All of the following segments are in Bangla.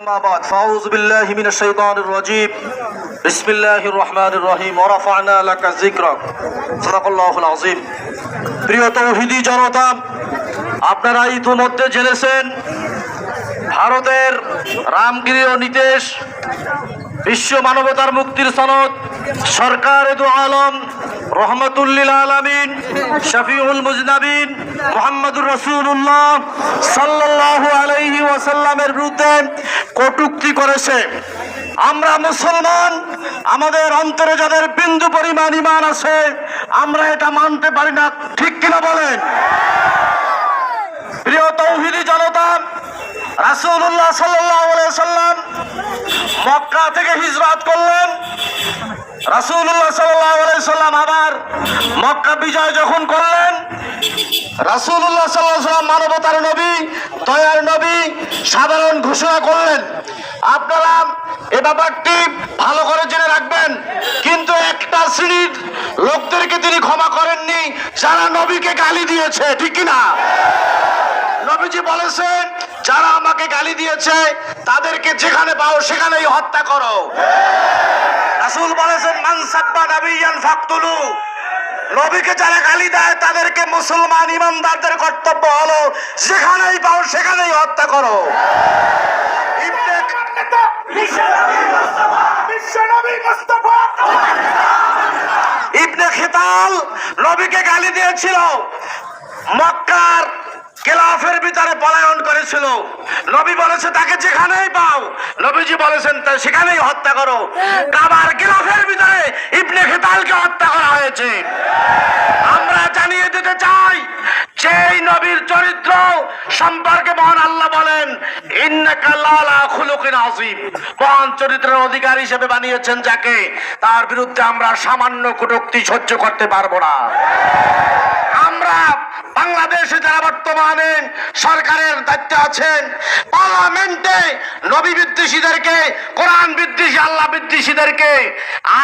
أما بعد فأعوذ بالله من الشيطان الرجيم بسم الله الرحمن الرحيم ورفعنا لك ذكرك صدق الله العظيم প্রিয় তৌহিদি জনতা আপনারা ইতিমধ্যে জেনেছেন ভারতের রামগিরি নীতেশ বিশ্ব মানবতার মুক্তির সনদ সরকার আলম, রহমতুল্লিল আলমিন, শফিউল মুজনাবিন, মোহাম্মদুর রসুল্লাহ সাল্লাহ আলাইহি ওয়াসাল্লামের বিরুদ্ধে কটুক্তি করেছে। আমরা মুসলমান, আমাদের অন্তরে যাদের বিন্দু পরিমাণ ইমান আছে, আমরা এটা মানতে পারি না। ঠিক কিনা বলেন? প্রিয় তৌহিদি জনতা, রাসূলুল্লাহ সাল্লাল্লাহু আলাইহি সাল্লাম মক্কা থেকে হিজরত করলেন। আলাইহি সাল্লাম আবার মক্কা বিজয় যখন করলেন সাল্লাল্লাহু সাল্লাম মানবতার নবী, দয়ার নবী সাধারণ ঘোষণা করলেন। আপনারা এ ব্যাপারটি ভালো করে জেনে রাখবেন, কিন্তু একটা শ্রেণির লোকদেরকে তিনি ক্ষমা করেননি, যারা নবীকে গালি দিয়েছে, ঠিক না নবীজি বলেছেন, যারা আমাকে গালি দিয়েছে, তাদেরকে যেখানে পাও সেখানেই হত্যা করো। রাসূল বলেছেন, মান সাব্বা ফাকতুলু। নবীকে যারা গালি দেয়, তাদেরকে মুসলমান ইমানদারদের কর্তব্য হলো, যেখানেই পাও সেখানেই হত্যা করো। ইবনে খেতাল নবীকে গালি দিয়েছিল। মক্কার কেলাফের ভিতরে পলায়ন করেছিল। নবী বলেছে, তাকে যেখানেই পাও, নবীজি বলেছেন, তা সেখানেই হত্যা করো। কাবার কেলাফের ভিতরে ইবনে খেতালকে হত্যা করা হয়েছে। আমরা জানিয়ে দিতে চাই সেই নবীর চরিত্র সম্পর্কে মহান আল্লাহ বলেন মহান চরিত্রের অধিকার হিসেবে বানিয়েছেন যাকে। তার বিরুদ্ধে আমরা সামান্য কটূক্তি সহ্য করতে পারব না। আমরা বাংলাদেশে যারা বর্তমানে সরকারের দায়িত্বে আছেন, পার্লামেন্টে নবী বিদ্বেষীদেরকে, কোরআন বিদ্বেষী, আল্লাহ বিদ্বেষীদেরকে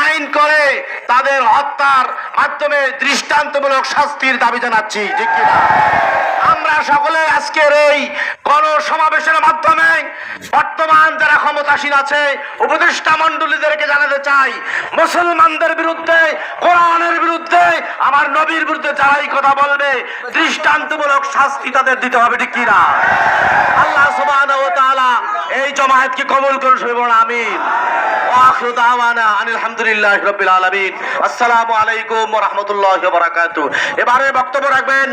আইন করে তাদের হত্যার মাধ্যমে দৃষ্টান্তমূলক শাস্তির দাবি জানাচ্ছি আমরা সকলে আজকের এই মাধ্যমে বর্তমান যারা ক্ষমতাসীন আছে, উপদেষ্টা মন্ডলীদেরকে জানাতে চাই, মুসলমানদের বিরুদ্ধে, কোরআনের বিরুদ্ধে, আমার নবীর বিরুদ্ধে যারাই কথা বলবে, দৃষ্টান্তমূলক শাস্তি তাদের দিতে হবে, ঠিক কিনা? আল্লাহ তাআলা এই জমায়েতকে কবুল করুন বলুন আমিন। আখিরু দাওয়ানা হামদুলিল্লাহি রাব্বিল আলামিন। আসসালামু আলাইকুম ওয়া রাহমাতুল্লাহি ওয়া বারাকাতুহু। এবারে বক্তব্য রাখবেন